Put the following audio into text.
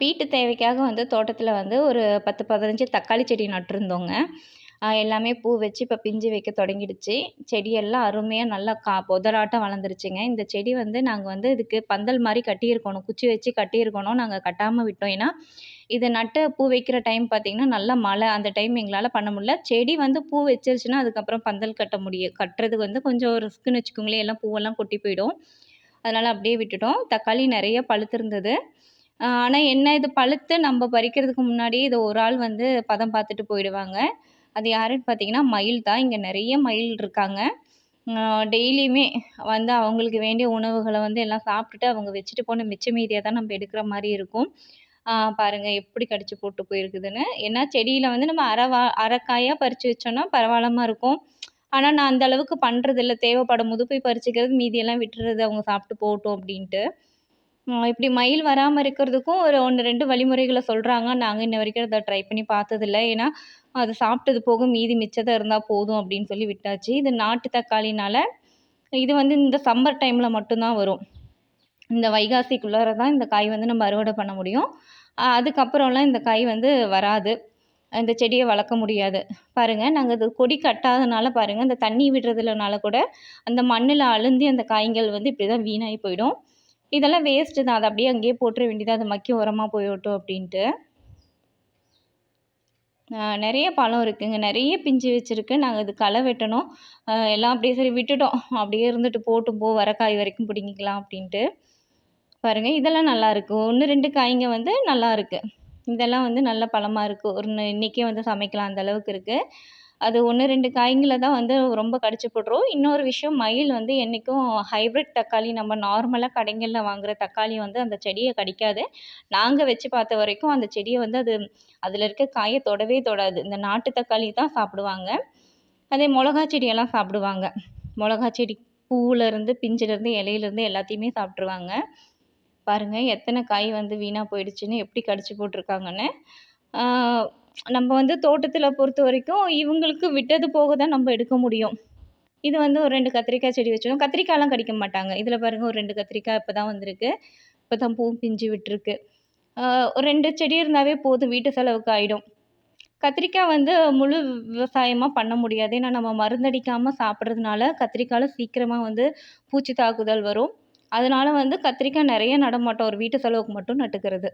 வீட்டு தேவைக்காக வந்து தோட்டத்தில் வந்து ஒரு பத்து பதினஞ்சு தக்காளி செடி நட்டிருந்தோங்க. எல்லாமே பூ வச்சு இப்போ பிஞ்சு வைக்க தொடங்கிடுச்சு. செடியெல்லாம் அருமையாக நல்லா கா புதராட்டம் வளர்ந்துருச்சுங்க. இந்த செடி வந்து நாங்கள் வந்து இதுக்கு பந்தல் மாதிரி கட்டியிருக்கணும் குச்சி வச்சு கட்டியிருக்கணும் நாங்கள் கட்டாமல் விட்டோம். ஏன்னா இது நட்டு பூ வைக்கிற டைம் பார்த்திங்கன்னா நல்லா மழை அந்த டைம் எங்களால் பண்ண முடியல. செடி வந்து பூ வச்சிருச்சுன்னா அதுக்கப்புறம் பந்தல் கட்ட முடியும் கட்டுறதுக்கு வந்து கொஞ்சம் ரிஸ்க்குன்னு வச்சுக்கோங்களேன். எல்லாம் பூவெல்லாம் கொட்டி போயிடும். அதனால் அப்படியே விட்டுட்டோம். தக்காளி நிறைய பழுத்திருந்தது. ஆனால் என்ன இது பழுத்து நம்ம பறிக்கிறதுக்கு முன்னாடி இது ஒரு ஆள் வந்து பதம் பார்த்துட்டு போயிடுவாங்க. அது யாருன்னு பார்த்தீங்கன்னா மயில் தான். இங்கே நிறைய மயில் இருக்காங்க. டெய்லியுமே வந்து அவங்களுக்கு வேண்டிய உணவுகளை வந்து எல்லாம் சாப்பிட்டுட்டு அவங்க வச்சுட்டு போன மிச்ச மீதியை தான் நம்ம எடுக்கிற மாதிரி இருக்கும். பாருங்கள் எப்படி கடிச்சு போட்டு போயிருக்குதுன்னு. ஏன்னா செடியில் வந்து நம்ம அரை வா பறித்து வச்சோன்னா பரவாயில்லாம இருக்கும். ஆனால் நான் அந்த அளவுக்கு பண்ணுறதில்ல தேவைப்படும் போது போய் பறிச்சுக்கிறது மீதியெல்லாம் விட்டுறது அவங்க சாப்பிட்டு போகட்டும் அப்படின்ட்டு. இப்படி மயில் வராமல் இருக்கிறதுக்கும் ஒரு ஒன்று ரெண்டு வழிமுறைகளை சொல்கிறாங்க நாங்கள் இன்ன வரைக்கும் அதை ட்ரை பண்ணி பார்த்ததில்ல. ஏன்னா அது சாப்பிட்டது போக மீதி மிச்சத்தை இருந்தால் போதும் அப்படின்னு சொல்லி விட்டாச்சு. இது நாட்டு தக்காளினால் இது வந்து இந்த சம்மர் டைமில் மட்டும்தான் வரும். இந்த வைகாசிக்குள்ளார தான் இந்த காய் வந்து நம்ம அறுவடை பண்ண முடியும். அதுக்கப்புறம்லாம் இந்த காய் வந்து வராது. இந்த செடியை வளர்க்க முடியாது. பாருங்கள் நாங்கள் இது கொடி கட்டாதனால பாருங்கள் இந்த தண்ணி விடுறதுலனால கூட அந்த மண்ணில் அழுந்தி அந்த காய்கள் வந்து இப்படி தான் வீணாகி போயிடும். இதெல்லாம் வேஸ்ட்டு தான். அதை அப்படியே அங்கேயே போட்டுற வேண்டியது? அது மக்கி உரமாக போய்விட்டும் அப்படின்ட்டு. நிறைய பழம் இருக்குதுங்க நிறைய பிஞ்சு வச்சுருக்கு. நாங்கள் இது களை வெட்டணும். எல்லாம் அப்படியே சரி விட்டுட்டோம். அப்படியே இருந்துட்டு போட்டும். போ வர காய் வரைக்கும் பிடிங்கிக்கலாம் அப்படின்ட்டு. பாருங்கள் இதெல்லாம் நல்லாயிருக்கு ஒன்று ரெண்டு காய்ங்க வந்து நல்லா இருக்குது இதெல்லாம் வந்து நல்ல பழமாக இருக்குது ஒரு இன்றைக்கே வந்து சமைக்கலாம். அந்த அளவுக்கு இருக்குது அது ஒன்று ரெண்டு காய்ங்களை தான் வந்து ரொம்ப கடிச்சு போட்டுரும். இன்னொரு விஷயம் மயில் வந்து என்றைக்கும் ஹைப்ரிட் தக்காளி நம்ம நார்மலாக கடைங்களில் வாங்குகிற தக்காளி வந்து அந்த செடியை கடிக்காது. நாங்கள் வச்சு பார்த்த வரைக்கும் அந்த செடியை வந்து அது அதில் இருக்க காயை தொடவே தொடாது. இந்த நாட்டு தக்காளி தான் சாப்பிடுவாங்க. அதே மிளகா செடியெல்லாம் சாப்பிடுவாங்க. மிளகா செடி பூவிலேருந்து பிஞ்சிலேருந்து இலையிலேருந்து எல்லாத்தையுமே சாப்பிட்ருவாங்க பாருங்கள் எத்தனை காய் வந்து வீணாக போயிடுச்சுன்னு எப்படி கடிச்சு போட்டிருக்காங்கன்னு. நம்ம வந்து தோட்டத்தில் பொறுத்த வரைக்கும் இவங்களுக்கு விட்டது போக தான் நம்ம எடுக்க முடியும். இது வந்து ஒரு ரெண்டு கத்திரிக்காய் செடி வச்சிடும் கத்திரிக்காயெலாம் கடிக்க மாட்டாங்க. இதில் பாருங்கள் ஒரு ரெண்டு கத்திரிக்காய் இப்போ தான் வந்திருக்கு. இப்போ தான் பூ பிஞ்சு விட்டுருக்கு. ஒரு ரெண்டு செடி இருந்தாவே போதும். வீட்டு செலவுக்கு ஆகிடும் கத்திரிக்காய் வந்து முழு விவசாயமாக பண்ண முடியாது. ஏன்னா நம்ம மருந்தடிக்காமல் சாப்பிட்றதுனால கத்திரிக்காயில் சீக்கிரமாக வந்து பூச்சி தாக்குதல் வரும். அதனால வந்து கத்திரிக்காய் நிறைய நட மாட்டோம். ஒரு வீட்டு செலவுக்கு மட்டும் நட்டுக்கிறது.